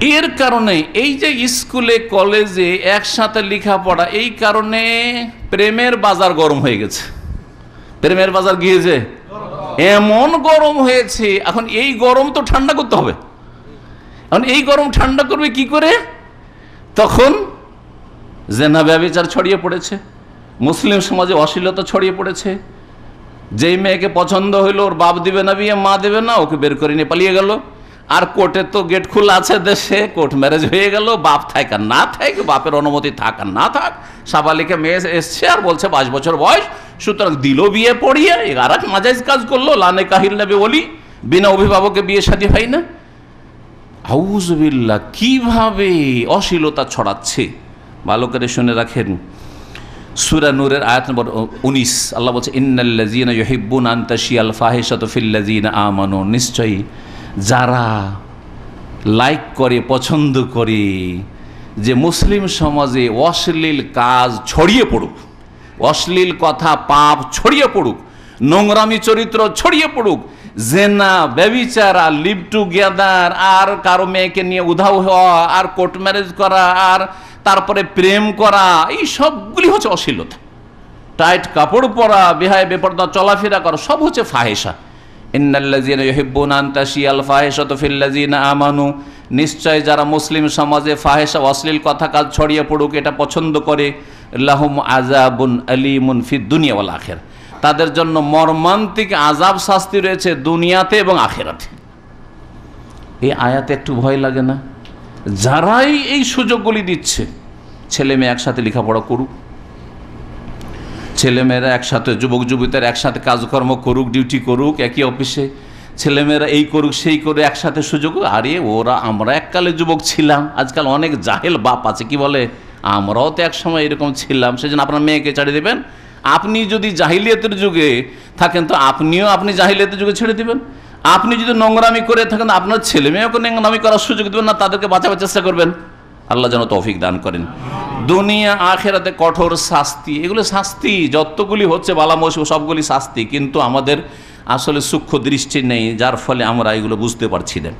এর কারণে এই যে স্কুলে, কলেজে একসাথে লেখাপড়া, এই কারণে প্রেমের বাজার গরম হয়ে গেছে। প্রেমের বাজার গিয়েছে। এমন গরম হয়েছে, এখন এই গরম তো ঠান্ডা করতে হবে। এখন এই গরম ঠান্ডা করবে কি করে? তখন জেনা ব্যবচার ছড়িয়ে পড়েছে, মুসলিম সমাজে অশ্লীলতা ছড়িয়ে পড়েছে। যেই মেয়েকে পছন্দ হইল, ওর বাপ দিবে না, বিয়ে মা দেবে না, ওকে বের করে নিয়ে পালিয়ে গেল। আর কোর্টে তো গেট খোলা আছে দেশে। কোর্ট ম্যারেজ হয়ে গেল, বাপ থাক না থাক, বাপের অনুমতি থাক আর না থাক। সাবালিকে মেয়ে এসছে আর বলছে পাঁচ বছর বয়স, সুতরাং দিল বিয়ে পড়িয়ে আর এক মাজাইজ কাজ করল, লানে কাহিল নেবে বলি বিনা অভিভাবকে বিয়ে শাদী হয় না। হাউজবিল্লা কীভাবে অশ্লীলতা ছড়াচ্ছে? ভালো করে শুনে রাখেন, সুরা নূরের আয়াত নম্বর উনিশ। আল্লাহ বলছে ইন্নাল্লাজিনা ইহিব্বুন আন্তাশিয়াল ফাহিশাতু ফিল্লাজিনা আমানু, নিশ্চয়ই যারা লাইক করে, পছন্দ করে, যে মুসলিম সমাজে অশ্লীল কাজ ছড়িয়ে পড়ুক, অশ্লীল কথা, পাপ ছড়িয়ে পড়ুক, নোংরামি চরিত্র ছড়িয়ে পড়ুক, জেনা, ব্যবিচারা লিভ টুগেদার আর কারও মেয়েকে নিয়ে উধাও হওয়া, আর কোর্ট ম্যারেজ করা, আর তারপরে প্রেম করা, এই সবগুলি হচ্ছে অশ্লীলতা। টাইট কাপড় পরা, বেহায়, বেপর্দা, চলাফেরা করা, সব হচ্ছে ফাহেসা আমানু। নিশ্চয় যারা মুসলিম সমাজে ফাহেসা অশ্লীল কথা কাজ ছড়িয়ে পড়ুক, এটা পছন্দ করে। লাহুম আজাবুন আলিমুন ফি দুনিয়া ওয়াল আখির তাদের জন্য মর্মান্তিক আজাব শাস্তি রয়েছে দুনিয়াতে এবং আখেরাতে। এই আয়াতে একটু ভয় লাগে না? যারাই এই সুযোগগুলি দিচ্ছে, ছেলে মেয়ে একসাথে লেখাপড়া করুক। ছেলেমেয়েরা একসাথে, যুবক যুবতীরা একসাথে কাজকর্ম করুক ডিউটি করুক, একই অফিসে ছেলেমেয়েরা এই করুক, সেই করে একসাথে সুযোগ আরে ওরা, আমরা এককালে যুবক ছিলাম, আজকাল অনেক জাহেল বাপ আছে, কি বলে? আমরাও তো একসময় এরকম ছিলাম, সেজন্য আপনার মেয়েকে ছাড়ে দেবেন। আপনি যদি জাহিলিয়াতের যুগে থাকেন, তো আপনিও আপনি জাহিলিয়াতের যুগে ছেড়ে দিবেন। আপনি যদি নোংরামি করে থাকেন আপনার ছেলে মেয়েকে নোংরামি করার সুযোগ দেবেন না, তাদেরকে বাঁচাবার চেষ্টা করবেন। আল্লাহ যেন তৌফিক দান করেন। দুনিয়া, আখেরাতে কঠোর শাস্তি, এগুলো শাস্তি, যতগুলি হচ্ছে বালা মৌসুম, সবগুলি শাস্তি, কিন্তু আমাদের আসলে সূক্ষ্ম দৃষ্টি নেই, যার ফলে আমরা এগুলো বুঝতে পারছি না।